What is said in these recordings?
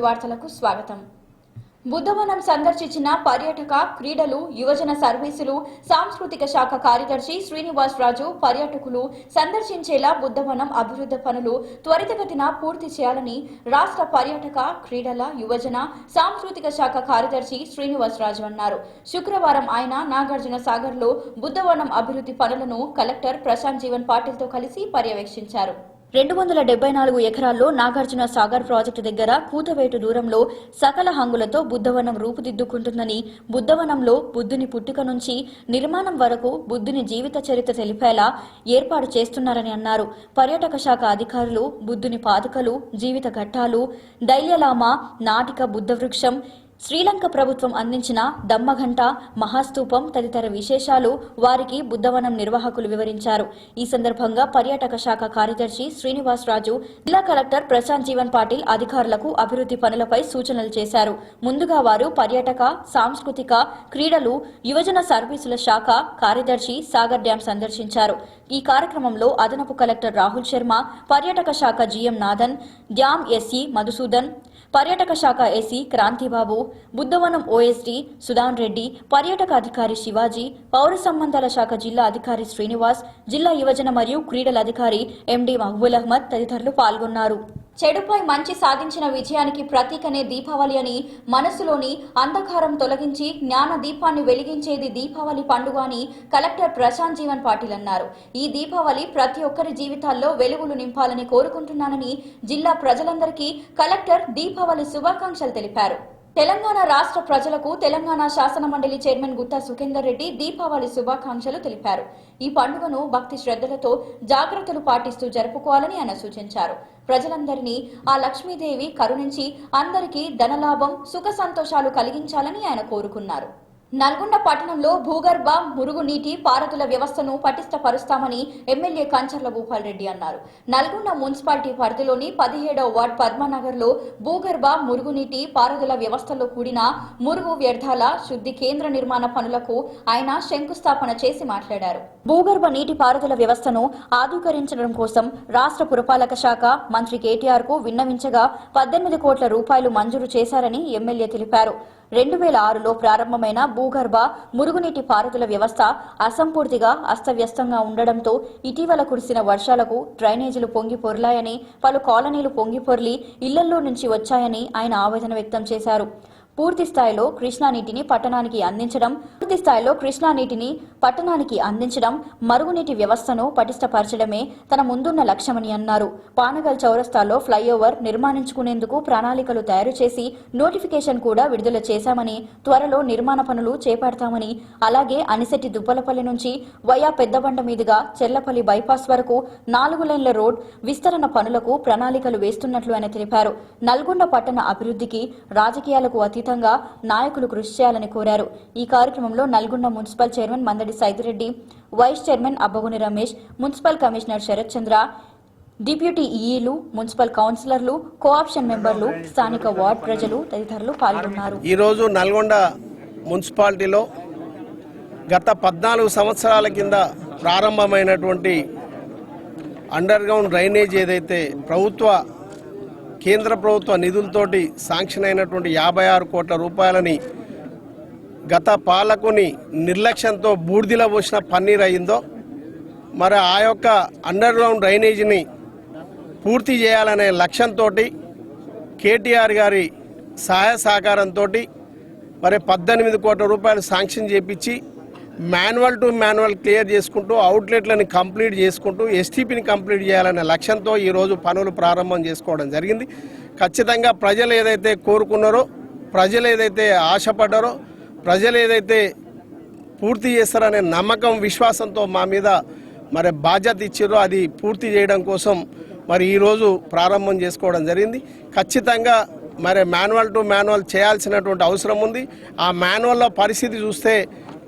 Cable వార్తలకు స్వాగతం. బుద్ధవనం సందర్శించిన పర్యాటక క్రీడలు యువజన సర్వీసులు సాంస్కృతిక శాఖ కార్యదర్శి శ్రీనివాస్ రాజు పర్యాటకులు సందర్శించేలా బుద్ధవనం అభివృద్ధి పనులు త్వరితగతిన పూర్తి చేయాలని రాష్ట్ర పర్యాటక క్రీడల యువజన సాంస్కృతిక శాఖ కార్యదర్శి శ్రీనివాస్ రాజు అన్నారు. శుక్రవారం ఆయన నాగార్జున సాగర్లో బుద్ధవనం అభివృద్ధి పనులను కలెక్టర్ ప్రశాంత్ జీవన్ పాటిల్తో కలిసి పర్యవేక్షించారు. రెండు వందల డెబ్బై నాలుగు ఎకరాల్లో నాగార్జున సాగర్ ప్రాజెక్టు దగ్గర కూతవేటు దూరంలో సకల హంగులతో బుద్ధవనం రూపుదిద్దుకుంటుందని బుద్ధవనంలో బుద్ధుని పుట్టుక నుంచి నిర్మాణం వరకు బుద్ధుని జీవిత చరిత్ర తెలిపేలా ఏర్పాటు చేస్తున్నారని అన్నారు. పర్యాటక శాఖ అధికారులు బుద్ధుని పాదుకలు జీవిత ఘట్టాలు దైల్యలామ నాటిక బుద్ధ వృక్షం శ్రీలంక ప్రభుత్వం అందించిన దమ్మఘంట మహాస్తూపం తదితర విశేషాలు వారికి బుద్ధవనం నిర్వాహకులు వివరించారు. ఈ సందర్భంగా పర్యాటక శాఖ కార్యదర్శి శ్రీనివాస్ రాజు జిల్లా కలెక్టర్ ప్రశాంత్ జీవన్ పాటిల్ అధికారులకు అభివృద్ధి పనులపై సూచనలు చేశారు. ముందుగా వారు పర్యాటక సాంస్కృతిక క్రీడలు యువజన సర్వీసుల శాఖ కార్యదర్శి సాగర్ డ్యాం సందర్శించారు. ఈ కార్యక్రమంలో అదనపు కలెక్టర్ రాహుల్ శర్మ పర్యాటక శాఖ GM Nathan dam SC Madhusudan పర్యాటక శాఖ ఏసీ క్రాంతిబాబు బుద్ధవనం ఓఎస్డీ సుధాన్ రెడ్డి పర్యాటక అధికారి శివాజీ పౌర సంబంధాల శాఖ జిల్లా అధికారి శ్రీనివాస్ జిల్లా యువజన మరియు క్రీడల అధికారి ఎండి మహబూల్ అహ్మద్ తదితరులు పాల్గొన్నారు. చెడుపై మంచి సాధించిన విజయానికి ప్రతీకనే దీపావళి అని మనసులోని అంధకారం తొలగించి జ్ఞాన దీపాన్ని వెలిగించేది దీపావళి పండుగ అని కలెక్టర్ ప్రశాంత్ జీవన్ పాటిల్ అన్నారు. ఈ దీపావళి ప్రతి ఒక్కరి జీవితాల్లో వెలుగులు నింపాలని కోరుకుంటున్నానని జిల్లా ప్రజలందరికీ కలెక్టర్ దీపావళి శుభాకాంక్షలు తెలిపారు. తెలంగాణ రాష్ట్ర ప్రజలకు తెలంగాణ శాసన మండలి చైర్మన్ గుత్తా సుఖేందర్ రెడ్డి దీపావళి శుభాకాంక్షలు తెలిపారు. ఈ పండుగను భక్తి శ్రద్ధలతో జాగ్రత్తలు పాటిస్తూ జరుపుకోవాలని ఆయన సూచించారు. ప్రజలందరినీ ఆ లక్ష్మీదేవి కరుణించి అందరికీ ధనలాభం సుఖ సంతోషాలు కలిగించాలని ఆయన కోరుకున్నారు. నల్గొండ పట్టణంలో భూగర్భ మురుగునీటి పారుదల వ్యవస్థను పటిష్టపరుస్తామని ఎమ్మెల్యే కంచర్ల భూపాల్ రెడ్డి అన్నారు. నల్గొండ మున్సిపాలిటీ పరిధిలోని పదిహేడవ వార్డ్ పద్మనగర్లో భూగర్భ మురుగునీటి పారుదల వ్యవస్థలో కూడిన మురుగు వ్యర్థాల శుద్ధి కేంద్ర నిర్మాణ పనులకు ఆయన శంకుస్థాపన చేసి మాట్లాడారు. భూగర్భ నీటి పారుదల వ్యవస్థను ఆధుకరించడం కోసం రాష్ట్ర పురపాలక శాఖ మంత్రి కేటీఆర్కు విన్నవించగా పద్దెనిమిది కోట్ల రూపాయలు మంజూరు చేశారని ఎమ్మెల్యే తెలిపారు. రెండు వేల ఆరులో ప్రారంభమైన భూగర్భ మురుగునీటి పారుదల వ్యవస్థ అసంపూర్తిగా అస్తవ్యస్తంగా ఉండడంతో ఇటీవల కురిసిన వర్షాలకు డ్రైనేజీలు పొంగి పొర్లాయని పలు కాలనీలు పొంగి పొర్లి ఇళ్ళల్లో నుంచి వచ్చాయని ఆయన ఆవేదన వ్యక్తం చేశారు. పూర్తి స్థాయిలో కృష్ణా నీటిని పట్టణానికి అందించడం పూర్తి స్థాయిలో కృష్ణా నీటిని పట్టణానికి అందించడం మరుగునీటి వ్యవస్థను పటిష్టపరచడమే తన ముందున్న లక్ష్యమని అన్నారు. పానగల్ చౌరస్తాలో ఫ్లైఓవర్ నిర్మాణించుకునేందుకు ప్రణాళికలు తయారు చేసి నోటిఫికేషన్ కూడా విడుదల చేశామని త్వరలో నిర్మాణ పనులు చేపడతామని అలాగే అనిశెట్టి దుబ్బలపల్లి నుంచి వయా పెద్దబండ మీదుగా చెర్లపల్లి బైపాస్ వరకు నాలుగు లైన్ల రోడ్ విస్తరణ పనులకు ప్రణాళికలు వేస్తున్నట్లు ఆయన తెలిపారు. నల్గొండ పట్టణ అభివృద్ధికి రాజకీయాలకు అతీతంగా నాయకులు కృషి చేయాలని కోరారు. ఈ కార్యక్రమంలో Nalgonda municipal chairman Mandadi Saidi Reddy vice chairman Abbaguni Ramesh municipal commissioner Sharath Chandra deputy ఈఈలు municipal కౌన్సిలర్లు కోఆప్షన్ మెంబర్లు స్థానిక వార్డ్ ప్రజలు తదితరులు పాల్గొన్నారు. ఈరోజు నల్గొండ మున్సిపాలిటీలో గత పద్నాలుగు సంవత్సరాల కింద ప్రారంభమైనటువంటి అండర్ గ్రౌండ్ డ్రైనేజ్ ఏదైతే ప్రభుత్వ కేంద్ర ప్రభుత్వ నిధులతోటి శాంక్షన్ అయినటువంటి యాభై ఆరు కోట్ల రూపాయలని గత పాలకుని నిర్లక్ష్యంతో బూడిదిలో పోసిన పన్నీర్ అయిందో మరి ఆ యొక్క అండర్ గ్రౌండ్ డ్రైనేజీని పూర్తి చేయాలనే లక్ష్యంతో కేటీఆర్ గారి సహాయ సహకారంతో మరి పద్దెనిమిది కోట్ల రూపాయలు శాంక్షన్ చేపించి మాన్యువల్ టు మాన్యువల్ క్లియర్ చేసుకుంటూ అవుట్లెట్లను కంప్లీట్ చేసుకుంటూ ఎస్టీపీని కంప్లీట్ చేయాలనే లక్ష్యంతో ఈరోజు పనులు ప్రారంభం చేసుకోవడం జరిగింది. ఖచ్చితంగా ప్రజలు ఏదైతే కోరుకున్నారో ప్రజలు ఏదైతే ఆశపడ్డారో ప్రజలు ఏదైతే పూర్తి చేస్తారనే నమ్మకం విశ్వాసంతో మా మీద మరి బాధ్యత ఇచ్చారో అది పూర్తి చేయడం కోసం మరి ఈరోజు ప్రారంభం చేసుకోవడం జరిగింది. ఖచ్చితంగా మరి మాన్యువల్ టు మాన్యువల్ చేయాల్సినటువంటి అవసరం ఉంది. ఆ మాన్యువల్లో పరిస్థితి చూస్తే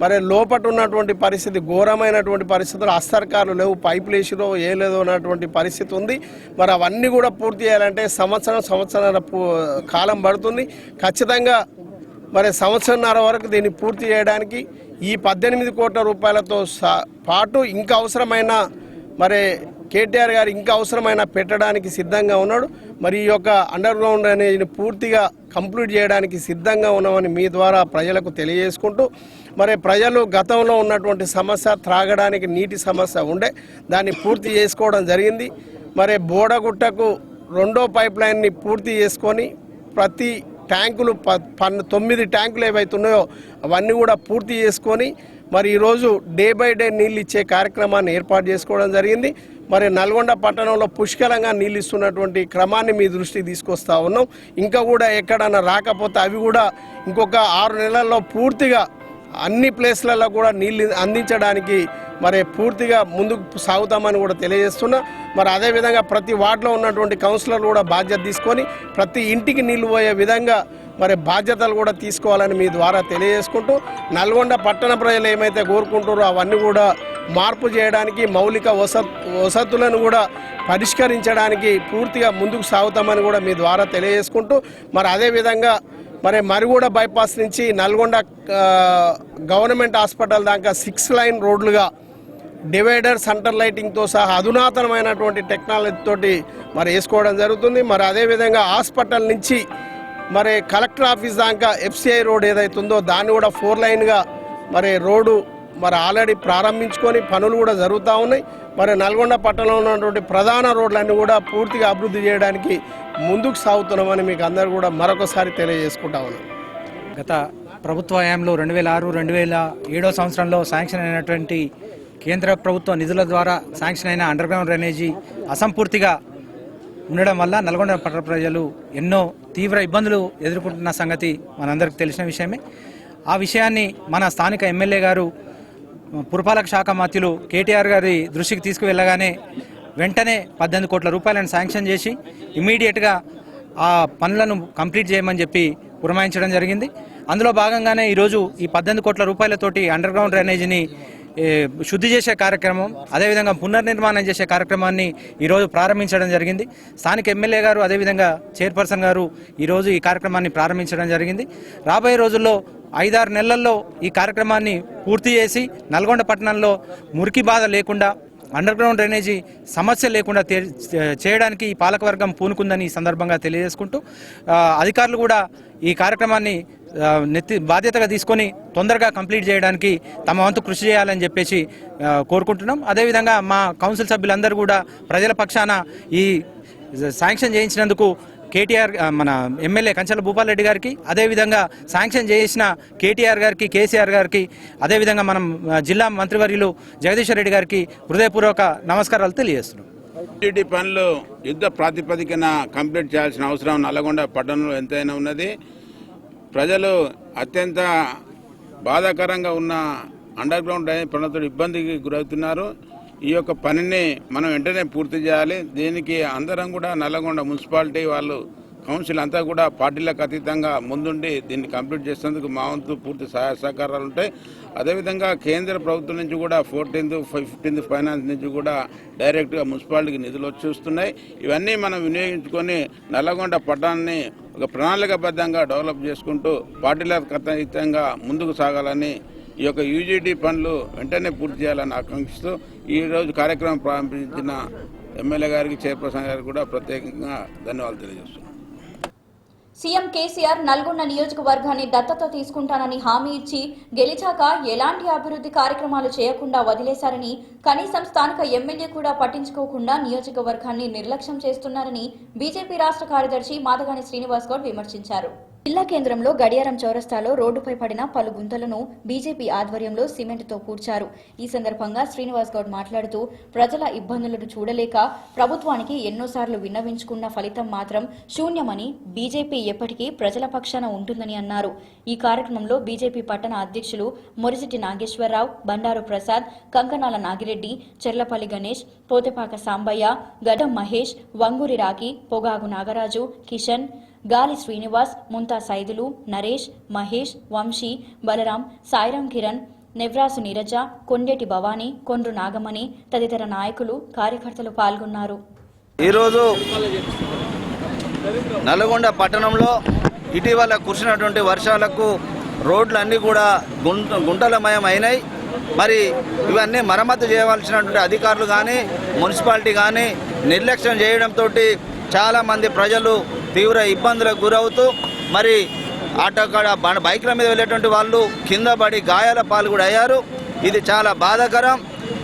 మరి లోపట ఉన్నటువంటి పరిస్థితి ఘోరమైనటువంటి పరిస్థితులు అస్తర్కాలు లేవు పైపులు వేసిరో ఏ లేదో ఉన్నటువంటి పరిస్థితి ఉంది. మరి అవన్నీ కూడా పూర్తి చేయాలంటే సంవత్సరం సంవత్సరాల పూ- కాలం పడుతుంది. ఖచ్చితంగా మరి సంవత్సరంన్నర వరకు దీన్ని పూర్తి చేయడానికి ఈ పద్దెనిమిది కోట్ల రూపాయలతో పాటు ఇంకా అవసరమైన మరి కేటీఆర్ గారు ఇంకా అవసరమైన పెట్టడానికి సిద్ధంగా ఉన్నాడు. మరి ఈ యొక్క అండర్ గ్రౌండ్ అనేది పూర్తిగా కంప్లీట్ చేయడానికి సిద్ధంగా ఉన్నామని మీ ద్వారా ప్రజలకు తెలియజేసుకుంటూ మరి ప్రజలు గతంలో ఉన్నటువంటి సమస్య త్రాగడానికి నీటి సమస్య ఉండే దాన్ని పూర్తి చేసుకోవడం జరిగింది. మరి బోడగుట్టకు రెండో పైప్ లైన్ని పూర్తి చేసుకొని ప్రతి ట్యాంకులు ప పన్ను తొమ్మిది ట్యాంకులు ఏవైతే ఉన్నాయో అవన్నీ కూడా పూర్తి చేసుకొని మరి ఈరోజు డే బై డే నీళ్ళు ఇచ్చే కార్యక్రమాన్ని ఏర్పాటు చేసుకోవడం జరిగింది. మరి నల్గొండ పట్టణంలో పుష్కలంగా నీళ్ళు ఇస్తున్నటువంటి క్రమాన్ని మీ దృష్టికి తీసుకొస్తా ఉన్నాం. ఇంకా కూడా ఎక్కడన్నా రాకపోతే అవి కూడా ఇంకొక ఆరు నెలల్లో పూర్తిగా అన్ని ప్లేస్లలో కూడా నీళ్ళు అందించడానికి మరి పూర్తిగా ముందుకు సాగుతామని కూడా తెలియజేస్తున్నా. మరి అదేవిధంగా ప్రతి వార్డులో ఉన్నటువంటి కౌన్సిలర్లు కూడా బాధ్యత తీసుకొని ప్రతి ఇంటికి నీళ్ళు పోయే విధంగా మరి బాధ్యతలు కూడా తీసుకోవాలని మీ ద్వారా తెలియజేసుకుంటూ నల్గొండ పట్టణ ప్రజలు ఏమైతే కోరుకుంటారో అవన్నీ కూడా మార్పు చేయడానికి మౌలిక వసత్ వసతులను కూడా పరిష్కరించడానికి పూర్తిగా ముందుకు సాగుతామని కూడా మీ ద్వారా తెలియజేసుకుంటూ మరి అదేవిధంగా మరి మరిగూడ బైపాస్ నుంచి నల్గొండ గవర్నమెంట్ హాస్పిటల్ దాకా సిక్స్ లైన్ రోడ్లుగా డివైడర్ సెంటర్ లైటింగ్తో సహా అధునాతనమైనటువంటి టెక్నాలజీ తోటి మరి వేసుకోవడం జరుగుతుంది. మరి అదేవిధంగా హాస్పిటల్ నుంచి మరి కలెక్టర్ ఆఫీస్ దాకా ఎఫ్సిఐ రోడ్ ఏదైతే ఉందో దాన్ని కూడా ఫోర్ లైన్గా మరి రోడ్డు మరి ఆల్రెడీ ప్రారంభించుకొని పనులు కూడా జరుగుతూ ఉన్నాయి. మరి నల్గొండ పట్టణంలో ఉన్నటువంటి ప్రధాన రోడ్లన్నీ కూడా పూర్తిగా అభివృద్ధి చేయడానికి ముందుకు సాగుతున్నామని మీకు అందరూ కూడా మరొకసారి తెలియజేసుకుంటా ఉన్నాం. గత ప్రభుత్వ హయాంలో రెండు వేల ఆరు రెండు వేల ఏడో సంవత్సరంలో శాంక్షన్ అయినటువంటి కేంద్ర ప్రభుత్వ నిధుల ద్వారా శాంక్షన్ అయిన అండర్ గ్రౌండ్ డ్రైనేజీ అసంపూర్తిగా ఉండడం వల్ల నల్గొండ పట్టణ ప్రజలు ఎన్నో తీవ్ర ఇబ్బందులు ఎదుర్కొంటున్న సంగతి మనందరికీ తెలిసిన విషయమే. ఆ విషయాన్ని మన స్థానిక ఎమ్మెల్యే గారు పురపాలక శాఖ మాత్యులు కేటీఆర్ గారి దృష్టికి తీసుకువెళ్ళగానే వెంటనే పద్దెనిమిది కోట్ల రూపాయలను శాంక్షన్ చేసి ఇమీడియట్గా ఆ పనులను కంప్లీట్ చేయమని చెప్పి పురమాయించడం జరిగింది. అందులో భాగంగానే ఈరోజు ఈ పద్దెనిమిది కోట్ల రూపాయలతోటి అండర్ గ్రౌండ్ డ్రైనేజీని శుద్ధి చేసే కార్యక్రమం అదేవిధంగా పునర్నిర్మాణం చేసే కార్యక్రమాన్ని ఈరోజు ప్రారంభించడం జరిగింది. స్థానిక ఎమ్మెల్యే గారు అదేవిధంగా చైర్పర్సన్ గారు ఈరోజు ఈ కార్యక్రమాన్ని ప్రారంభించడం జరిగింది. రాబోయే రోజుల్లో ఐదారు నెలల్లో ఈ కార్యక్రమాన్ని పూర్తి చేసి నల్గొండ పట్టణంలో మురికి బాధ లేకుండా అండర్ గ్రౌండ్ డ్రైనేజీ సమస్య లేకుండా చేయడానికి ఈ పాలకవర్గం పూనుకుందని ఈ సందర్భంగా తెలియజేసుకుంటూ అధికారులు కూడా ఈ కార్యక్రమాన్ని నెత్తి బాధ్యతగా తీసుకొని తొందరగా కంప్లీట్ చేయడానికి తమ వంతు కృషి చేయాలని చెప్పేసి కోరుకుంటున్నాం. అదేవిధంగా మా కౌన్సిల్ సభ్యులందరూ కూడా ప్రజల పక్షాన ఈ శాంక్షన్ చేయించినందుకు కేటీఆర్ మన ఎమ్మెల్యే కంచెల భూపాల్ రెడ్డి గారికి అదేవిధంగా శాంక్షన్ చేసిన కేటీఆర్ గారికి కేసీఆర్ గారికి అదేవిధంగా మనం జిల్లా మంత్రివర్యులు జగదీశ్వర్ రెడ్డి గారికి హృదయపూర్వక నమస్కారాలు తెలియజేస్తున్నాం. టీడీ పనులు యుద్ధ ప్రాతిపదికన కంప్లీట్ చేయాల్సిన అవసరం నల్గొండ పట్టణంలో ఎంతైనా ఉన్నది. ప్రజలు అత్యంత బాధాకరంగా ఉన్న అండర్ గ్రౌండ్ డ్రైనేజ్ పనులతో ఇబ్బందికి గురవుతున్నారు. ఈ యొక్క పనిని మనం వెంటనే పూర్తి చేయాలి. దీనికి అందరం కూడా నల్లగొండ మున్సిపాలిటీ వాళ్ళు కౌన్సిల్ అంతా కూడా పార్టీలకు అతీతంగా ముందుండి దీన్ని కంప్లీట్ చేసేందుకు మా వంతు పూర్తి సహాయ సహకారాలు ఉంటాయి. అదేవిధంగా కేంద్ర ప్రభుత్వం నుంచి కూడా ఫోర్టీన్త్ ఫిఫ్టీన్త్ ఫైనాన్స్ నుంచి కూడా డైరెక్ట్గా మున్సిపాలిటీకి నిధులు వచ్చేస్తున్నాయి ఇవన్నీ మనం వినియోగించుకొని నల్లగొండ పట్టణాన్ని ఒక ప్రణాళికాబద్ధంగా డెవలప్ చేసుకుంటూ పార్టీల కథితంగా ముందుకు సాగాలని ఈ యొక్క యూజీడీ పనులు వెంటనే పూర్తి చేయాలని ఆకాంక్షిస్తూ ఈరోజు కార్యక్రమం ప్రారంభించిన ఎమ్మెల్యే గారికి చైర్పర్సన్ గారికి కూడా ప్రత్యేకంగా ధన్యవాదాలు తెలియజేస్తున్నాను సీఎం కేసీఆర్ నల్గొండ నియోజకవర్గాన్ని దత్తత తీసుకుంటానని హామీ ఇచ్చి గెలిచాక ఎలాంటి అభివృద్ధి కార్యక్రమాలు చేయకుండా వదిలేశారని కనీసం స్థానిక ఎమ్మెల్యే కూడా పట్టించుకోకుండా నియోజకవర్గాన్ని నిర్లక్ష్యం చేస్తున్నారని బీజేపీ రాష్ట్ర కార్యదర్శి మాదగాని శ్రీనివాస్ గౌడ్ విమర్శించారు. జిల్లా కేంద్రంలో గడియారం చౌరస్తాలో రోడ్డుపై పడిన పలు గుంతలను బీజేపీ ఆధ్వర్యంలో సిమెంట్తో పూడ్చారు. ఈ సందర్భంగా శ్రీనివాస్ గౌడ్ మాట్లాడుతూ ప్రజల ఇబ్బందులను చూడలేక ప్రభుత్వానికి ఎన్నోసార్లు విన్నవించుకున్న ఫలితం మాత్రం శూన్యమని బీజేపీ ఎప్పటికీ ప్రజల పక్షాన ఉంటుందని అన్నారు. ఈ కార్యక్రమంలో బీజేపీ పట్టణ అధ్యక్షులు మొరిసిటి నాగేశ్వరరావు బండారు ప్రసాద్ కంకనాల నాగిరెడ్డి చెర్లపల్లి గణేష్ పోతెపాక సాంబయ్య గడం మహేష్ వంగూరి రాకి పొగాగు నాగరాజు కిషన్ గాలి శ్రీనివాస్ ముంతా సైదులు నరేష్ మహేష్ వంశీ బలరాం సాయిరాం కిరణ్ నెవ్రాసు నీరజ కొండేటి భవానీ కొండ్రు నాగమణి తదితర నాయకులు కార్యకర్తలు పాల్గొన్నారు. ఈరోజు నల్గొండ పట్టణంలో ఇటీవల కురిసినటువంటి వర్షాలకు రోడ్లన్నీ కూడా గుంట గుంటలమయం అయినాయి మరి ఇవన్నీ మరమ్మతు చేయవలసినటువంటి అధికారులు కానీ మున్సిపాలిటీ కానీ నిర్లక్ష్యం చేయడంతో చాలామంది ప్రజలు తీవ్ర ఇబ్బందులకు గురవుతూ మరి ఆటో కాడ బైక్ల మీద వెళ్ళేటువంటి వాళ్ళు కింద పడి గాయాల పాలు కూడా అయ్యారు. ఇది చాలా బాధాకరం.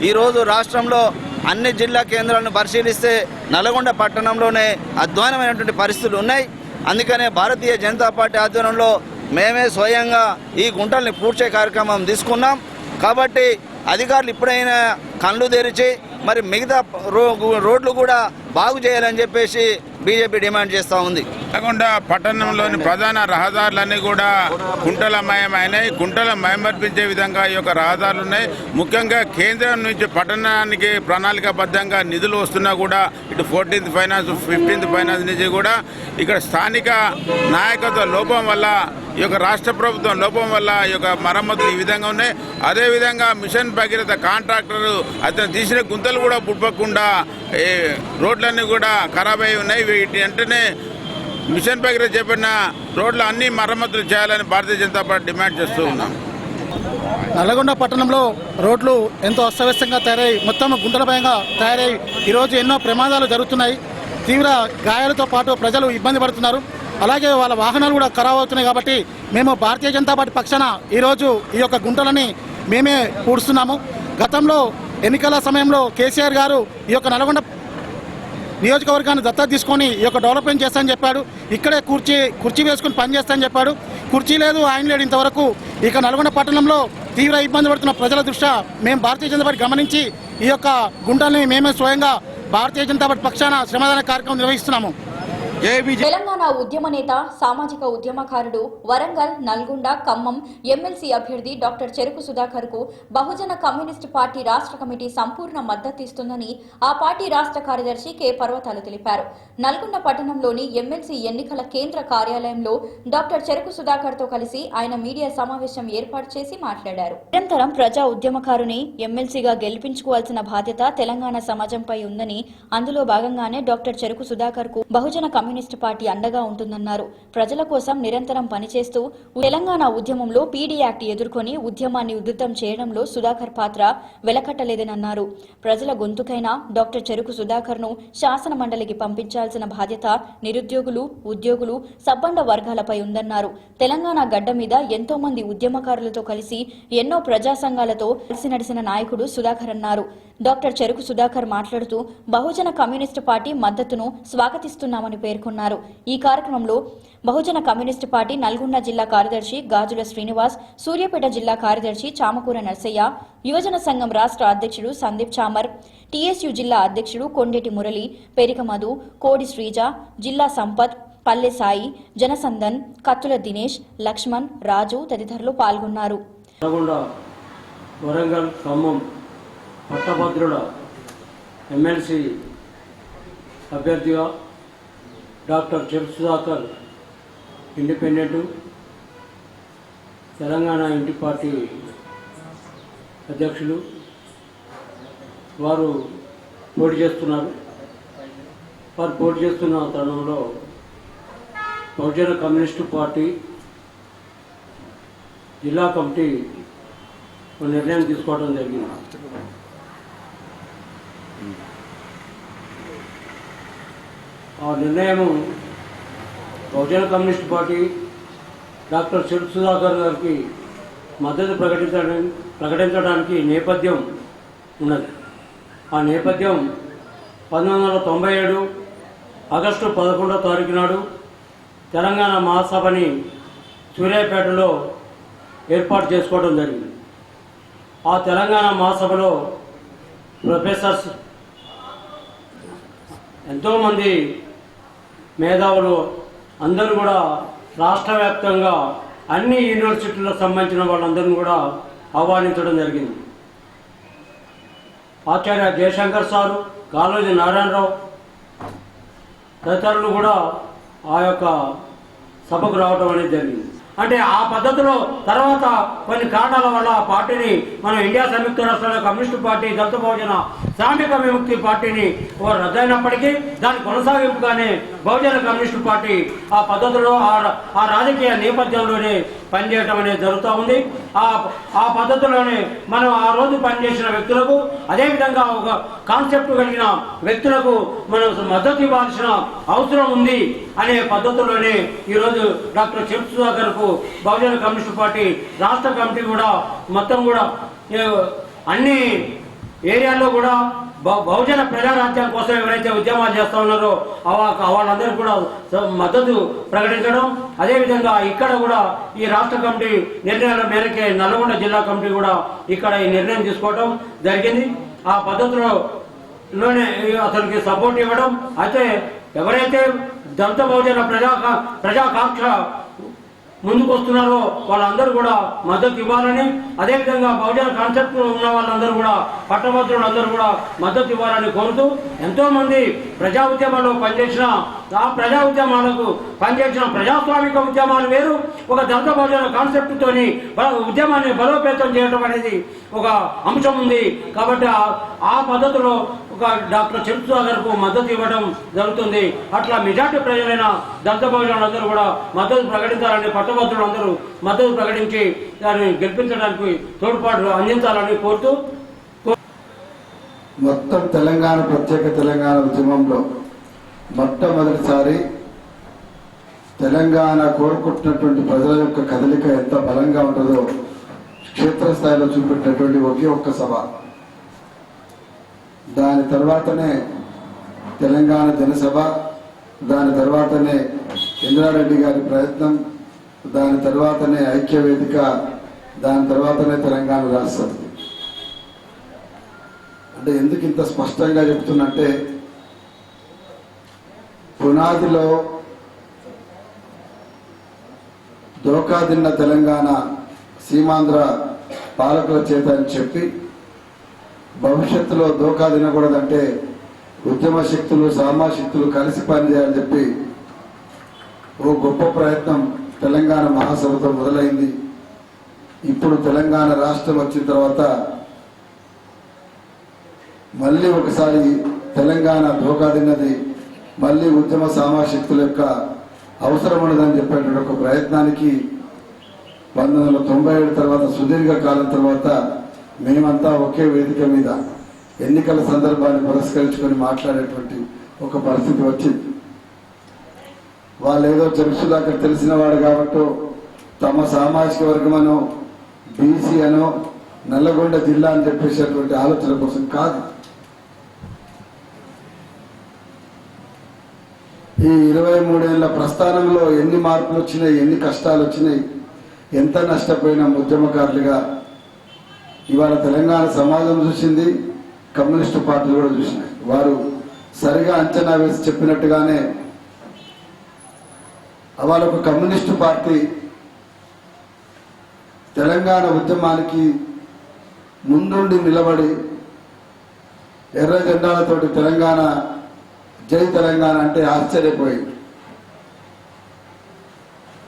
ఈరోజు రాష్ట్రంలో అన్ని జిల్లా కేంద్రాలను పరిశీలిస్తే నల్గొండ పట్టణంలోనే అధ్వానమైనటువంటి పరిస్థితులు ఉన్నాయి. అందుకనే భారతీయ జనతా పార్టీ ఆధ్వర్యంలో మేమే స్వయంగా ఈ గుంటల్ని పూడ్చే కార్యక్రమం తీసుకున్నాం. కాబట్టి అధికారులు ఇప్పుడైనా కళ్ళు తెరిచి మరి మిగతా రో- రోడ్లు కూడా బాగు చేయాలని చెప్పేసి బీజేపీ డిమాండ్ చేస్తూ ఉంది. నల్గొండ పట్టణంలోని ప్రధాన రహదారులన్నీ కూడా కుంటలమయమైనాయి కుంటల మయమర్పించే విధంగా ఈ యొక్క రహదారులు ఉన్నాయి ముఖ్యంగా కేంద్రం నుంచి పట్టణానికి ప్రణాళికాబద్ధంగా నిధులు వస్తున్నా కూడా ఇటు ఫోర్టీన్త్ ఫైనాన్స్ ఫిఫ్టీన్త్ ఫైనాన్స్ నుంచి కూడా ఇక్కడ స్థానిక నాయకత్వ లోపం వల్ల ఈ యొక్క రాష్ట్ర ప్రభుత్వం లోపం వల్ల ఈ యొక్క మరమ్మతులు ఈ విధంగా ఉన్నాయి. అదేవిధంగా మిషన్ భగీరథ కాంట్రాక్టర్ అతను తీసిన గుంతలు కూడా పుట్టకుండా రోడ్లన్నీ కూడా ఖరాబ్ అయి ఉన్నాయి. వీటి వెంటనే మిషన్ భగీరథ చెప్పిన రోడ్లు అన్ని మరమ్మతులు చేయాలని భారతీయ జనతా పార్టీ డిమాండ్ చేస్తూ ఉన్నాం. నల్లగొండ పట్టణంలో రోడ్లు ఎంతో అస్తవ్యస్తంగా తయారై మొత్తం గుంటలమయంగా తయారై ఈరోజు ఎన్నో ప్రమాదాలు జరుగుతున్నాయి. తీవ్ర గాయాలతో పాటు ప్రజలు ఇబ్బంది పడుతున్నారు. అలాగే వాళ్ళ వాహనాలు కూడా ఖరాబ్ అవుతున్నాయి కాబట్టి మేము భారతీయ జనతా పార్టీ పక్షాన ఈరోజు ఈ యొక్క గుంటలని మేమే పూడుస్తున్నాము. గతంలో ఎన్నికల సమయంలో కేసీఆర్ గారు ఈ యొక్క నల్గొండ నియోజకవర్గాన్ని దత్తత తీసుకొని ఈ యొక్క డెవలప్మెంట్ చేస్తానని చెప్పాడు. ఇక్కడే కుర్చీ కుర్చీ వేసుకుని పని చేస్తానని చెప్పాడు. కుర్చీ లేదు ఆయన లేడు ఇంతవరకు. ఇక నల్గొండ పట్టణంలో తీవ్ర ఇబ్బంది పడుతున్న ప్రజల దృష్ట్యా మేము భారతీయ జనతా పార్టీ గమనించి ఈ యొక్క గుంటల్ని మేమే స్వయంగా భారతీయ జనతా పార్టీ పక్షాన శ్రమదాన కార్యక్రమం నిర్వహిస్తున్నాము. తెలంగాణ ఉద్యమ నేత సామాజిక ఉద్యమకారుడు వరంగల్ నల్గొండ ఖమ్మం ఎమ్మెల్సీ అభ్యర్థి డాక్టర్ చెరుకు సుధాకర్కు బహుజన కమ్యూనిస్టు పార్టీ రాష్ట్ర కమిటీ సంపూర్ణ మద్దతు ఇస్తుందని ఆ పార్టీ రాష్ట్ర కార్యదర్శి కె. పర్వతాలు తెలిపారు. నల్గొండ పట్టణంలోని ఎమ్మెల్సీ ఎన్నికల కేంద్ర కార్యాలయంలో డాక్టర్ చెరుకు సుధాకర్తో కలిసి ఆయన మీడియా సమావేశం ఏర్పాటు చేసి మాట్లాడారు. నిరంతరం ప్రజా ఉద్యమకారుని ఎమ్మెల్సీగా గెలిపించుకోవాల్సిన బాధ్యత తెలంగాణ సమాజంపై ఉందని అందులో భాగంగానే డాక్టర్ చెరుకు సుధాకర్కు బహుజన కమ్యూనిస్టు పార్టీ అండగా ఉంటుందన్నారు. ప్రజల కోసం నిరంతరం పనిచేస్తూ తెలంగాణ ఉద్యమంలో పీడీ యాక్ట్ ఎదుర్కొని ఉద్యమాన్ని ఉధృతం చేయడంలో సుధాకర్ పాత్ర వెలకట్టలేదనన్నారు. ప్రజల గొంతుకైన డాక్టర్ చెరుకు సుధాకర్ను శాసన మండలికి పంపించాల్సిన బాధ్యత నిరుద్యోగులు ఉద్యోగులు సబ్బండ వర్గాలపై ఉందన్నారు. తెలంగాణ గడ్డ మీద ఎంతో మంది ఉద్యమకారులతో కలిసి ఎన్నో ప్రజా సంఘాలతో కలిసి నడిసిన నాయకుడు సుధాకర్ అన్నారు. డాక్టర్ చెరుకు సుధాకర్ మాట్లాడుతూ బహుజన కమ్యూనిస్టు పార్టీ మద్దతును స్వాగతిస్తున్నామని పేర్కొన్నారు. ఈ కార్యక్రమంలో బహుజన కమ్యూనిస్టు పార్టీ నల్గొండ జిల్లా కార్యదర్శి గాజుల శ్రీనివాస్ సూర్యాపేట జిల్లా కార్యదర్శి చామకూర నర్సయ్య యువజన సంఘం రాష్ట్ర అధ్యక్షుడు సందీప్ చామర్ టీఎస్యు జిల్లా అధ్యక్షుడు కొండేటి మురళి పెరిక మధు కోడి శ్రీజ జిల్లా సంపత్ పల్లె సాయి జనసందన్ కత్తుల దినేష్ లక్ష్మణ్ రాజు తదితరులు పాల్గొన్నారు. వరంగల్ ఖమ్మం పట్టభద్రుల ఎమ్మెల్సీ అభ్యర్థిగా డాక్టర్ చెరు సుధాకర్ ఇండిపెండెంట్ తెలంగాణ ఇంటి పార్టీ అధ్యక్షులు. వారు పోటీ చేస్తున్నారు. వారు పోటీ చేస్తున్న తరుణంలో బహుజన కమ్యూనిస్టు పార్టీ జిల్లా కమిటీ ఒక నిర్ణయం తీసుకోవడం జరిగింది. ఆ నిర్ణయం Bahujan communist party doctor Shiva Sudhakar గారికి మద్దతు ప్రకటించడం ప్రకటించడానికి నేపథ్యం ఉన్నది. ఆ నేపథ్యం పంతొమ్మిది వందల తొంభై ఏడు ఆగస్టు పదకొండో తారీఖు నాడు తెలంగాణ మహాసభని సూర్యాపేటలో ఏర్పాటు చేసుకోవడం జరిగింది. ఆ తెలంగాణ మహాసభలో ప్రొఫెసర్స్ ఎంతోమంది మేధావులు అందరూ కూడా రాష్ట్ర వ్యాప్తంగా అన్ని యూనివర్సిటీలకు సంబంధించిన వాళ్ళందరినీ కూడా ఆహ్వానించడం జరిగింది. ఆచార్య జయశంకర్ సారు కాళోజీ నారాయణరావు తదితరులు కూడా ఆ యొక్క సభకు రావడం అనేది జరిగింది. అంటే ఆ పద్ధతిలో తర్వాత కొన్ని కారణాల వల్ల ఆ పార్టీని మనం ఇండియా సంయుక్త రాష్ట్రాల కమ్యూనిస్టు పార్టీ దళిత బహుజన శ్రామిక విముక్తి పార్టీని ఓ రద్దయినప్పటికీ దాని కొనసాగింపుగానే బహుజన కమ్యూనిస్టు పార్టీ ఆ పద్ధతిలో ఆ ఆ రాజకీయ నేపథ్యంలోనే పనిచేయటం అనేది జరుగుతూ ఉంది. ఆ ఆ పద్ధతిలోనే మనం ఆ రోజు పనిచేసిన వ్యక్తులకు అదేవిధంగా ఒక కాన్సెప్ట్ కలిగిన వ్యక్తులకు మనం మద్దతు ఇవ్వాల్సిన అవసరం ఉంది అనే పద్ధతిలోనే ఈరోజు డాక్టర్ చెప్ సుధాకర్ బహుజన కమ్యూనిస్ట్ పార్టీ రాష్ట్ర కమిటీ కూడా మొత్తం కూడా అన్ని ఏరియాల్లో కూడా బహుజన ప్రజారాజ్యం కోసం ఎవరైతే ఉద్యమాలు చేస్తూ ఉన్నారో ఆ- వాళ్ళందరూ కూడా స- మద్దతు ప్రకటించడం అదేవిధంగా ఇక్కడ కూడా ఈ రాష్ట్ర కమిటీ నిర్ణయాల మేరకే నల్గొండ జిల్లా కమిటీ కూడా ఇక్కడ ఈ నిర్ణయం తీసుకోవడం జరిగింది. ఆ పద్ధతిలో లోనే అతనికి సపోర్ట్ ఇవ్వడం అయితే ఎవరైతే దళిత బహుజన ప్రజా ప్రజాకాంక్ష ముందుకు వస్తున్నారో వాళ్ళందరూ కూడా మద్దతు ఇవ్వాలని అదేవిధంగా బహుజన కాన్సెప్ట్ ఉన్న వాళ్ళందరూ కూడా పట్టభద్రులందరూ కూడా మద్దతు ఇవ్వాలని కోరుతూ ఎంతో మంది ప్రజా ఉద్యమాల్లో పనిచేసిన ఆ ప్రజా ఉద్యమాలకు పనిచేసిన ప్రజాస్వామిక ఉద్యమాలు వేరు ఒక దళిత బహుజన కాన్సెప్ట్ తోని ఉద్యమాన్ని బలోపేతం చేయడం అనేది ఒక అంశం ఉంది. కాబట్టి ఆ- పద్ధతిలో డాక్టర్ చెంచు గారికి మద్దతు ఇవ్వడం జరుగుతుంది. అట్లా మెజార్టీ ప్రజలైన దళిత బహుజనులందరూ కూడా మద్దతు ప్రకటించాలని పట్టభద్రులందరూ మద్దతు ప్రకటించి దాన్ని గెలిపించడానికి తోడ్పాటు అందించాలని కోరుతూ మొత్తం తెలంగాణ ప్రత్యేక తెలంగాణ ఉద్యమంలో మొట్టమొదటిసారి తెలంగాణ కోరుకుంటున్నటువంటి ప్రజల యొక్క కదలిక ఎంత బలంగా ఉంటుందో క్షేత్రస్థాయిలో చూపెట్టినటువంటి ఒకే ఒక్క సభ. దాని తర్వాతనే తెలంగాణ జనసభ దాని తర్వాతనే ఇంద్రారెడ్డి గారి ప్రయత్నం దాని తర్వాతనే ఐక్య వేదిక దాని తర్వాతనే తెలంగాణ రాష్ట్ర అంటే ఎందుకు ఇంత స్పష్టంగా చెప్తున్నంటే పునాదిలో దోకాదిన్న తెలంగాణ సీమాంధ్ర పాలకుల చేత అని చెప్పి భవిష్యత్తులో దోకా తినకూడదంటే ఉద్యమ శక్తులు సామా శక్తులు కలిసి పనిచేయాలని చెప్పి ఓ గొప్ప ప్రయత్నం తెలంగాణ మహాసభతో మొదలైంది. ఇప్పుడు తెలంగాణ రాష్ట్రం వచ్చిన తర్వాత మళ్ళీ ఒకసారి తెలంగాణ దోకా తిన్నది మళ్ళీ ఉద్యమ సామాశక్తుల యొక్క అవసరం ఉన్నదని చెప్పేటువంటి ఒక ప్రయత్నానికి పంతొమ్మిది వందల తొంభై ఏడు తర్వాత సుదీర్ఘ కాలం తర్వాత మేమంతా ఒకే వేదిక మీద ఎన్నికల సందర్భాన్ని పురస్కరించుకొని మాట్లాడేటువంటి ఒక పరిస్థితి వచ్చింది. వాళ్ళు ఏదో జరుసుదాకర్ తెలిసిన వాడు కాబట్టి తమ సామాజిక వర్గమనో బీసీ అనో నల్లగొండ జిల్లా అని చెప్పేసేటువంటి ఆలోచన కోసం కాదు. ఈ ఇరవై మూడేళ్ళ ప్రస్థానంలో ఎన్ని మార్పులు వచ్చినాయి ఎన్ని కష్టాలు వచ్చినాయి ఎంత నష్టపోయిన ఉద్యమకారులుగా ఇవాళ తెలంగాణ సమాజం చూసింది కమ్యూనిస్టు పార్టీలు కూడా చూసినాయి. వారు సరిగా అంచనా వేసి చెప్పినట్టుగానే వాళ్ళ ఒక కమ్యూనిస్టు పార్టీ తెలంగాణ ఉద్యమానికి ముందుండి నిలబడి ఎర్ర జెండాలతోటి తెలంగాణ జై తెలంగాణ అంటే ఆశ్చర్యపోయింది.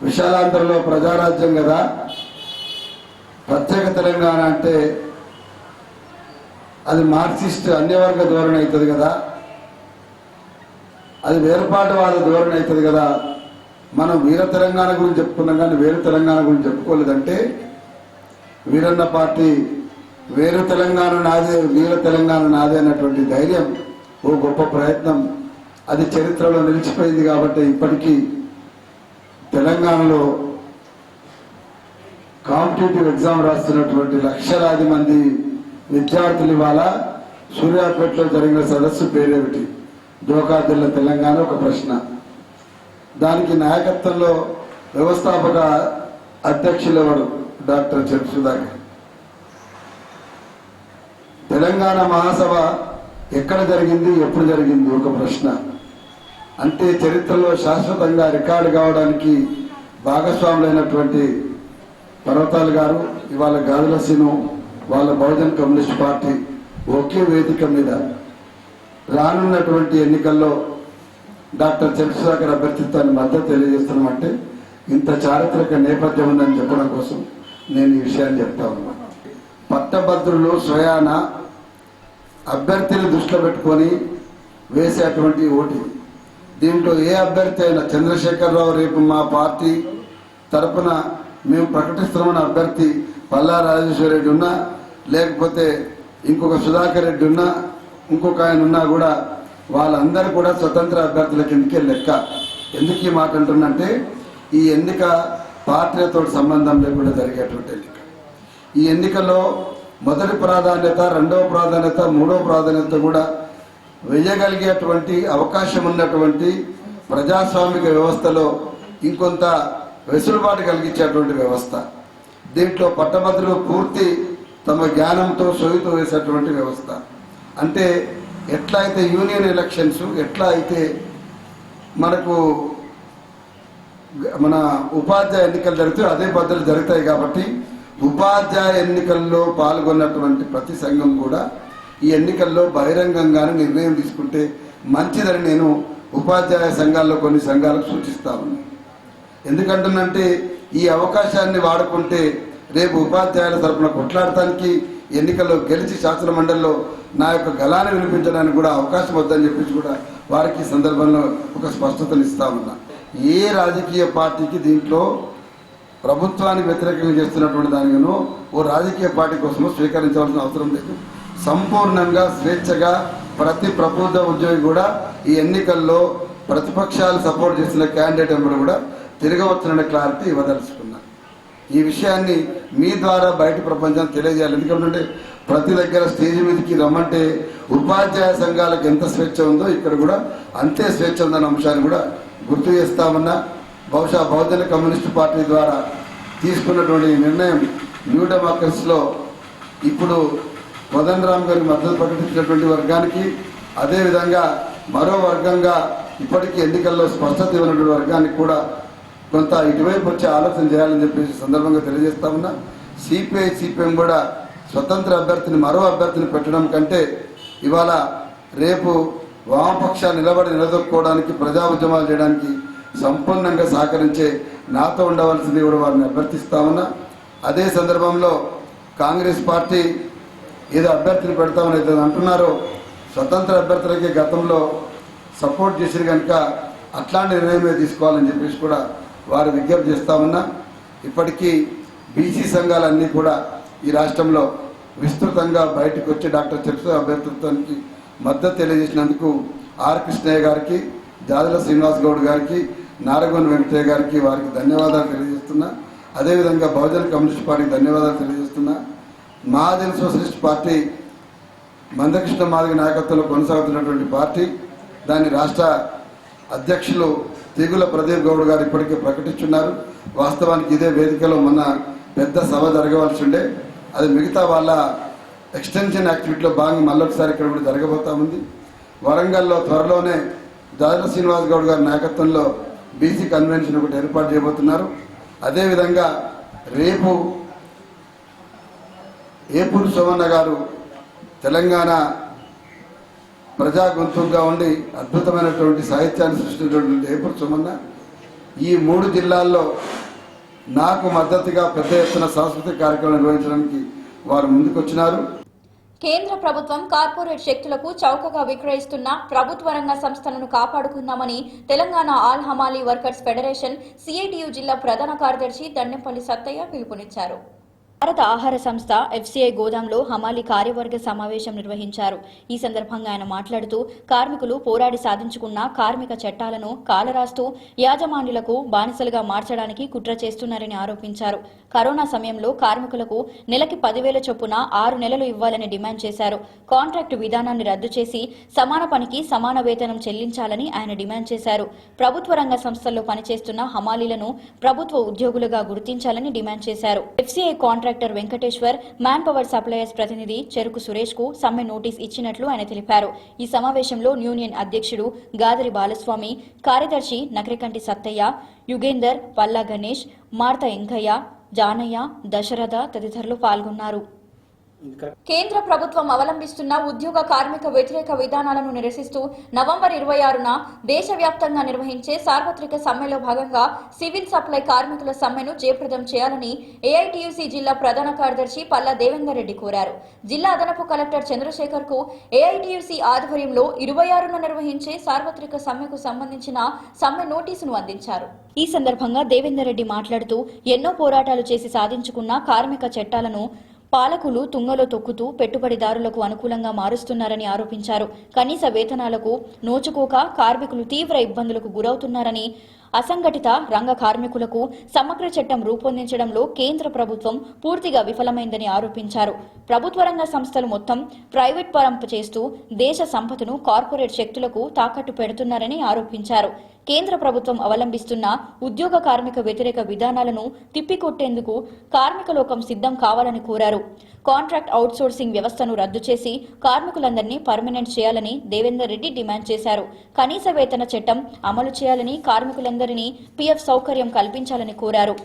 విశాలాంతరంలో ప్రజారాజ్యం కదా ప్రత్యేక తెలంగాణ అంటే అది మార్క్సిస్ట్ అన్యవర్గ ధోరణి అవుతుంది కదా. అది వేరుపాటువాద ధోరణి అవుతుంది కదా. మనం వీర తెలంగాణ గురించి చెప్పుకున్నాం కానీ వేరు తెలంగాణ గురించి చెప్పుకోలేదంటే వీరన్న పార్టీ వేరు తెలంగాణ నాదే వీర తెలంగాణ నాదే అన్నటువంటి ధైర్యం ఓ గొప్ప ప్రయత్నం. అది చరిత్రలో నిలిచిపోయింది కాబట్టి ఇప్పటికీ తెలంగాణలో కాంపిటేటివ్ ఎగ్జామ్ రాస్తున్నటువంటి లక్షలాది మంది విద్యార్థులు ఇవాళ సూర్యాపేటలో జరిగిన సదస్సు పేరేమిటి? దోకాదిల్ల తెలంగాణ ఒక ప్రశ్న. దానికి నాయకత్వంలో వ్యవస్థాపక అధ్యక్షులు ఎవరు? డాక్టర్ చెప్ తెలంగాణ మహాసభ ఎక్కడ జరిగింది ఎప్పుడు జరిగింది? ఒక ప్రశ్న. అంటే చరిత్రలో శాశ్వతంగా రికార్డు కావడానికి భాగస్వాములైనటువంటి పర్వతాలు గారు ఇవాళ గాజుల సీను వాళ్ళ బహుజన్ కమ్యూనిస్ట్ పార్టీ ఒకే వేదిక మీద రానున్నటువంటి ఎన్నికల్లో డాక్టర్ చంద్రశేఖర్ అభ్యర్థిత్వాన్ని మద్దతు తెలియజేస్తున్నామంటే ఇంత చారిత్రక నేపథ్యం ఉందని చెప్పడం కోసం నేను ఈ విషయాన్ని చెప్తా ఉన్నా. పట్టభద్రులు స్వయాన అభ్యర్థిని దృష్టిలో పెట్టుకొని వేసేటువంటి ఓటు దీంట్లో ఏ అభ్యర్థి అయినా చంద్రశేఖరరావు రేపు మా పార్టీ తరపున మేము ప్రకటిస్తున్నామన్న అభ్యర్థి పల్లా రాజేశ్వర రెడ్డి ఉన్నా లేకపోతే ఇంకొక సుధాకర్ రెడ్డి ఉన్నా ఇంకొక ఆయన ఉన్నా కూడా వాళ్ళందరూ కూడా స్వతంత్ర అభ్యర్థుల కిందకే లెక్క. ఎందుకు ఈ మాట అంటున్నంటే ఈ ఎన్నిక పార్టీలతో సంబంధం లేకుండా జరిగేటువంటి ఎన్నిక. ఈ ఎన్నికల్లో మొదటి ప్రాధాన్యత రెండవ ప్రాధాన్యత మూడవ ప్రాధాన్యత కూడా వేయగలిగేటువంటి అవకాశం ఉన్నటువంటి ప్రజాస్వామిక వ్యవస్థలో ఇంకొంత వెసులుబాటు కలిగించేటువంటి వ్యవస్థ. దీంట్లో పట్టభద్రులు పూర్తి తమ జ్ఞానంతో సోయితో వేసేటువంటి వ్యవస్థ. అంటే ఎట్లా అయితే యూనియన్ ఎలక్షన్స్ ఎట్లా అయితే మనకు మన ఉపాధ్యాయ ఎన్నికలు జరుగుతాయి అదే పద్ధతులు జరుగుతాయి కాబట్టి ఉపాధ్యాయ ఎన్నికల్లో పాల్గొన్నటువంటి ప్రతి సంఘం కూడా ఈ ఎన్నికల్లో బహిరంగంగానే నిర్ణయం తీసుకుంటే మంచిదని నేను ఉపాధ్యాయ సంఘాల్లో కొన్ని సంఘాలకు సూచిస్తా ఉన్నాను. ఎందుకంటున్నంటే ఈ అవకాశాన్ని వాడుకుంటే రేపు ఉపాధ్యాయుల తరపున కొట్లాడటానికి ఎన్నికల్లో గెలిచి శాసన మండలిలో నా యొక్క గలాన్ని వినిపించడానికి కూడా అవకాశం వద్దని చెప్పేసి కూడా వారికి సందర్భంలో ఒక స్పష్టతను ఇస్తా ఉన్నా. ఏ రాజకీయ పార్టీకి దీంట్లో ప్రభుత్వాన్ని వ్యతిరేకంగా చేస్తున్నటువంటి దానిగాను ఓ రాజకీయ పార్టీ కోసమో స్వీకరించవలసిన అవసరం లేదు. సంపూర్ణంగా స్వేచ్ఛగా ప్రతి ప్రభుత్వ ఉద్యోగి కూడా ఈ ఎన్నికల్లో ప్రతిపక్షాలు సపోర్ట్ చేసిన క్యాండిడేట్ ఎంబడి కూడా తిరగవచ్చుననే క్లారిటీ ఇవ్వదలుచుకున్నా. ఈ విషయాన్ని మీ ద్వారా బయట ప్రపంచానికి తెలియజేయాలి. ఎందుకంటే ప్రతి దగ్గర స్టేజ్ మీదకి రమ్మంటే ఉపాధ్యాయ సంఘాలకు ఎంత స్వేచ్ఛ ఉందో ఇక్కడ కూడా అంతే స్వేచ్ఛ ఉందన్న అంశాన్ని కూడా గుర్తు చేస్తామన్నా. బహుశా బహుజన కమ్యూనిస్ట్ పార్టీ ద్వారా తీసుకున్నటువంటి నిర్ణయం న్యూ డెమోక్రసీలో ఇప్పుడు మదన్ రామ్ గారికి మద్దతు ప్రకటించినటువంటి వర్గానికి అదేవిధంగా మరో వర్గంగా ఇప్పటికీ ఎన్నికల్లో స్పష్టత ఇవ్వనటువంటి వర్గానికి కూడా కొంత ఇటువైపు వచ్చే ఆలోచన చేయాలని చెప్పేసి సందర్భంగా తెలియజేస్తా ఉన్నా. సిపిఐ సిపిఎం కూడా స్వతంత్ర అభ్యర్థిని మరో అభ్యర్థిని పెట్టడం కంటే ఇవాళ రేపు వామపక్షాలు నిలబడి నిలదొక్కుకోవడానికి ప్రజా ఉద్యమాలు చేయడానికి సంపూర్ణంగా సహకరించే నాతో ఉండవలసింది కూడా వారిని అభ్యర్థిస్తామన్నా అదే సందర్భంలో కాంగ్రెస్ పార్టీ ఏదో అభ్యర్థిని పెడతామని ఏదో అంటున్నారో స్వతంత్ర అభ్యర్థులకి గతంలో సపోర్ట్ చేసిన కనుక అట్లాంటి నిర్ణయమే తీసుకోవాలని చెప్పేసి కూడా వారు విజ్ఞప్తి చేస్తామన్నా ఇప్పటికీ బీసీ సంఘాలన్నీ కూడా ఈ రాష్ట్రంలో విస్తృతంగా బయటకు వచ్చి డాక్టర్ చెప్స అభ్యర్థిత్వానికి మద్దతు తెలియజేసినందుకు ఆర్ కృష్ణయ్య గారికి జాదల శ్రీనివాస్ గౌడ్ గారికి నారగోన్ వెంకటయ్య గారికి వారికి ధన్యవాదాలు తెలియజేస్తున్నా. అదేవిధంగా బహుజన కమ్యూనిస్ట్ పార్టీకి ధన్యవాదాలు తెలియజేస్తున్నా. మహాజన సోషలిస్ట్ పార్టీ మందకృష్ణ మాదిగ నాయకత్వంలో కొనసాగుతున్నటువంటి పార్టీ. దాని రాష్ట్ర అధ్యక్షులు తీగుల ప్రదీప్ గౌడ్ గారు ఇప్పటికే ప్రకటించున్నారు. వాస్తవానికి ఇదే వేదికలో మొన్న పెద్ద సభ జరగవలసి ఉండే. అది మిగతా వాళ్ళ ఎక్స్టెన్షన్ యాక్టివిటీలో భాగంగా మళ్ళొకసారి ఇక్కడ కూడా జరగబోతా ఉంది. వరంగల్లో త్వరలోనే దాదర శ్రీనివాస్ గౌడ్ గారి నాయకత్వంలో బీసీ కన్వెన్షన్ ఒకటి ఏర్పాటు చేయబోతున్నారు. అదేవిధంగా రేపు ఏపూరు సోమన్న గారు తెలంగాణ ప్రజా గొంతుగా ఉండి అద్భుతమైనటువంటి సాహిత్యాన్ని సృష్టించినటువంటి ఏపూరు ఈ మూడు జిల్లాల్లో నాకు మద్దతుగా పెద్ద ఎత్తున సాంస్కృతిక కార్యక్రమం నిర్వహించడానికి వారు ముందుకొచ్చినారు. కేంద్ర ప్రభుత్వం కార్పొరేట్ శక్తులకు చౌకగా విక్రయిస్తున్న ప్రభుత్వ రంగ సంస్థలను కాపాడుకుందామని తెలంగాణ ఆల్ హమాలీ వర్కర్స్ ఫెడరేషన్ సిఐటియు జిల్లా ప్రధాన కార్యదర్శి దండెంపల్లి సత్తయ్య పిలుపునిచ్చారు. భారత ఆహార సంస్థ ఎఫ్సీఐ గోదాంలో హమాలి కార్యవర్గ సమావేశం నిర్వహించారు. ఈ సందర్భంగా ఆయన మాట్లాడుతూ కార్మికులు పోరాడి సాధించుకున్న కార్మిక చట్టాలను కాలరాస్తూ యాజమాన్యులకు బానిసలుగా మార్చడానికి కుట్ర చేస్తున్నారని ఆరోపించారు. కరోనా సమయంలో కార్మికులకు నెలకి పదివేల చొప్పున ఆరు నెలలు ఇవ్వాలని డిమాండ్ చేశారు. కాంట్రాక్టు విధానాన్ని రద్దు చేసి సమాన పనికి సమాన వేతనం చెల్లించాలని ఆయన డిమాండ్ చేశారు. ప్రభుత్వ రంగ సంస్థల్లో పనిచేస్తున్న హమాలీలను ప్రభుత్వ ఉద్యోగులుగా గుర్తించాలని డిమాండ్ చేశారు. FCI contractor Venkateshwar man power suppliers ప్రతినిధి చెరుకు సురేష్కు సమ్మె నోటీస్ ఇచ్చినట్లు ఆయన తెలిపారు. ఈ సమావేశంలో యూనియన్ అధ్యక్షుడు గాదరి బాలస్వామి కార్యదర్శి నకరికంటి సత్తయ్య యుగేందర్ పల్లా గణేష్ మార్త ఎంకయ్య జానయ్య దశరథ తదితరులు పాల్గొన్నారు. కేంద్ర ప్రభుత్వం అవలంబిస్తున్న ఉద్యోగ కార్మిక వ్యతిరేక విధానాలను నిరసిస్తూ నవంబర్ ఇరవై ఆరున దేశవ్యాప్తంగా నిర్వహించే సార్వత్రిక సమ్మెలో భాగంగా సివిల్ సప్లై కార్మికుల సమ్మెను జయప్రదం చేయాలని ఏఐటీయుసీ జిల్లా ప్రధాన కార్యదర్శి పల్లా దేవేందర్ రెడ్డి కోరారు. జిల్లా అదనపు కలెక్టర్ చంద్రశేఖర్కు ఏఐటియుసి ఆధ్వర్యంలో ఇరవై ఆరున నిర్వహించే సార్వత్రిక సమ్మెకు సంబంధించిన సమ్మె నోటీసును అందించారు. ఈ సందర్భంగా దేవేందర్ రెడ్డి మాట్లాడుతూ ఎన్నో పోరాటాలు చేసి సాధించుకున్న కార్మిక చట్టాలను పాలకులు తుంగలో తొక్కుతూ పెట్టుబడిదారులకు అనుకూలంగా మారుస్తున్నారని ఆరోపించారు. కనీస వేతనాలకు నోచుకోక కార్మికులు తీవ్ర ఇబ్బందులకు గురవుతున్నారని అసంఘటిత రంగ కార్మికులకు సమగ్ర చట్టం రూపొందించడంలో కేంద్ర ప్రభుత్వం పూర్తిగా విఫలమైందని ఆరోపించారు. ప్రభుత్వ రంగ సంస్థలు మొత్తం ప్రైవేట్ పరంపు చేస్తూ దేశ సంపదను కార్పొరేట్ శక్తులకు తాకట్టు పెడుతున్నారని ఆరోపించారు. కేంద్ర ప్రభుత్వం అవలంబిస్తున్న ఉద్యోగ కార్మిక వ్యతిరేక విధానాలను తిప్పికొట్టేందుకు కార్మిక లోకం సిద్ధం కావాలని కోరారు. కాంట్రాక్ట్ అవుట్సోర్సింగ్ వ్యవస్థను రద్దు చేసి కార్మికులందరినీ పర్మనెంట్ చేయాలని దేవేందర్ రెడ్డి డిమాండ్ చేశారు. కనీస వేతన చట్టం అమలు చేయాలని కార్మికులందరినీ పీఎఫ్ సౌకర్యం కల్పించాలని కోరారు.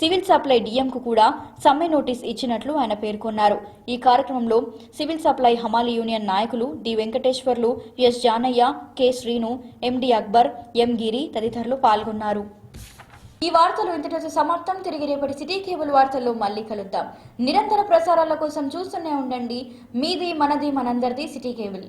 సివిల్ సప్లై డిఎంకు కూడా సమ్మె నోటీస్ ఇచ్చినట్లు ఆయన పేర్కొన్నారు. ఈ కార్యక్రమంలో సివిల్ సప్లై హమాలి యూనియన్ నాయకులు D Venkateswarlu S Janaiah K Srinu MD Akbar M Giri తదితరులు పాల్గొన్నారు. ఈ వార్తలు ఇంతటి సమర్థం తిరిగి రేపటి సిటీ కేబుల్ వార్తల్లో మళ్ళీ కలుద్దాం. నిరంతర ప్రసారాల కోసం చూస్తూనే ఉండండి. మీది మనది మనందరిది సిటీ కేబుల్.